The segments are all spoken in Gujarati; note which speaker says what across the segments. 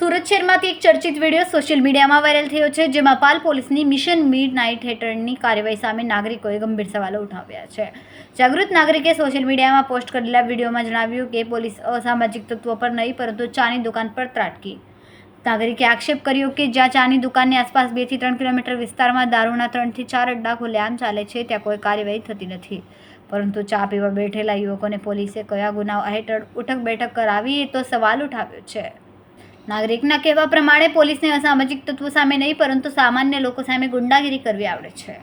Speaker 1: સુરત શહેરમાંથી એક ચર્ચિત વીડિયો સોશિયલ મીડિયામાં વાયરલ થયો છે, જેમાં પાલ પોલીસની મિશન મીડ નાઇટ હેઠળની કાર્યવાહી સામે નાગરિકોએ ગંભીર સવાલો ઉઠાવ્યા છે. જાગૃત નાગરિકે સોશિયલ મીડિયામાં પોસ્ટ કરેલા વિડીયોમાં જણાવ્યું કે પોલીસ અસામાજિક તત્વો પર નહીં, પરંતુ ચાની દુકાન પર ત્રાટકી. નાગરિકે આક્ષેપ કર્યો કે જ્યાં ચાની દુકાનની આસપાસ બેથી ત્રણ કિલોમીટર વિસ્તારમાં દારૂના ત્રણથી ચાર અડ્ડા ખુલ્લેઆમ ચાલે છે, ત્યાં કોઈ કાર્યવાહી થતી નથી. પરંતુ ચા પીવા બેઠેલા યુવકોને પોલીસે કયા ગુનાઓ હેઠળ ઉઠક બેઠક કરાવી તો સવાલ ઉઠાવ્યો છે. નાગરિકના કહેવા પ્રમાણે પોલીસને અસામાજિક તત્વો સામે નહીં, પરંતુ સામાન્ય લોકો સામે ગુંડાગીરી કરવી આવડે છે.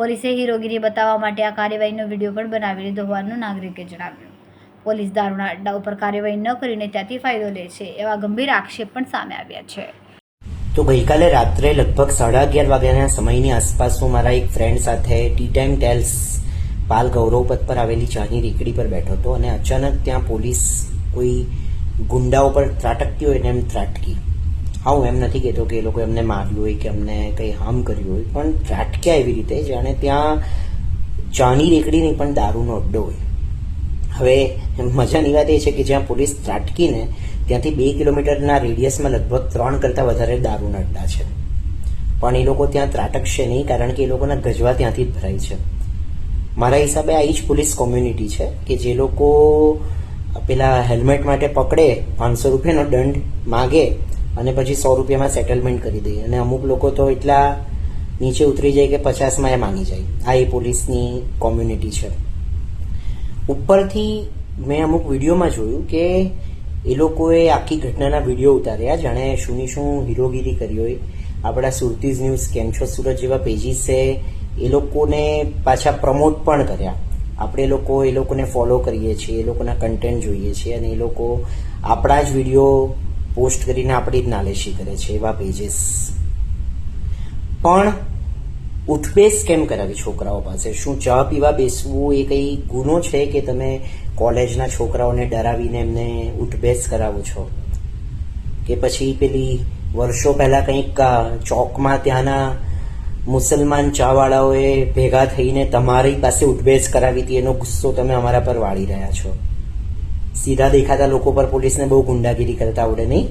Speaker 1: પોલીસે હીરોગીરી બતાવવા માટે આ કાર્યવાહીનો વીડિયો પણ બનાવી લીધો હોવાનું નાગરિકે જણાવ્યું. પોલીસ દારૂના અડ્ડા ઉપર કાર્યવાહી ન કરીને ત્યાંથી ફાયદો લે છે એવા ગંભીર આક્ષેપ પણ સામે આવ્યા છે.
Speaker 2: તો ગઈકાલે રાત્રે લગભગ સાડા અગિયાર વાગ્યાના સમયની આસપાસ હું મારા એક ફ્રેન્ડ સાથે tea time tales Pal Gauravpath પર આવેલી ચાની રેકડી પર બેઠો હતો અને અચાનક ત્યાં પોલીસ કોઈ ગુંડાઓ પર ત્રાટકતી હોય ને એમ ત્રાટકી. હા હું એમ નથી કહેતો કે એ લોકો એમને માર્યું હોય કે અમને કંઈ હાર્મ કર્યું હોય, પણ ત્રાટક્યા એવી રીતે, જાણે ત્યાં ચાની રેકડી નહીં પણ દારૂનો અડ્ડો હોય. હવે મજાની વાત એ છે કે જ્યાં પોલીસ ત્રાટકીને ત્યાંથી બે કિલોમીટરના રેડિયસમાં લગભગ ત્રણ કરતાં વધારે દારૂના અડ્ડા છે. પણ એ લોકો ત્યાં ત્રાટકશે નહીં કારણ કે એ લોકોના ગજવા ત્યાંથી જ ભરાય છે. મારા હિસાબે આ જ પોલીસ કોમ્યુનિટી છે કે જે લોકો પેલા હેલ્મેટ માટે પકડે, પાંચસો રૂપિયાનો દંડ માગે અને પછી સો રૂપિયામાં સેટલમેન્ટ કરી દે. અને અમુક લોકો તો એટલા નીચે ઉતરી જાય કે પચાસમાં એ માની જાય. આ એ પોલીસની કોમ્યુનિટી છે. ઉપરથી મેં અમુક વિડીયોમાં જોયું કે એ લોકોએ આખી ઘટનાના વીડિયો ઉતાર્યા, જાણે શુંની શું હીરોગીરી કરી હોય. આપણા સુરતીઝ ન્યૂઝ, કેમ છો સુરત જેવા પેજીસે એ લોકોને પાછા પ્રમોટ પણ કર્યા. આપણે લોકો, એ લોકોને ફોલો કરીએ છીએ, એ લોકોના કન્ટેન્ટ જોઈએ છીએ અને એ લોકો આપણા જ વીડિયો પોસ્ટ કરીને આપણી જ નાલેશી કરે છે એવા પેજીસ પણ ઉઠબેસ કેમ કરાવી છોકરાઓ પાસે? શું ચા પીવા બેસવું એ કઈ ગુનો છે કે તમે કોલેજના છોકરાઓને ડરાવીને એમને ઉઠબેસ કરાવો છો? કે પછી પેલી વર્ષો પહેલા કંઈક ચોકમાં ત્યાંના મુસલમાન ચાવાળાઓએ ભેગા થઈને તમારી પાસે ઉઠબેસ કરાવી હતી, એનો ગુસ્સો તમે અમારા પર વાળી રહ્યા છો? સીધા દેખાતા લોકો પર પોલીસને બહુ ગુંડાગીરી કરતા આવડે નહીં?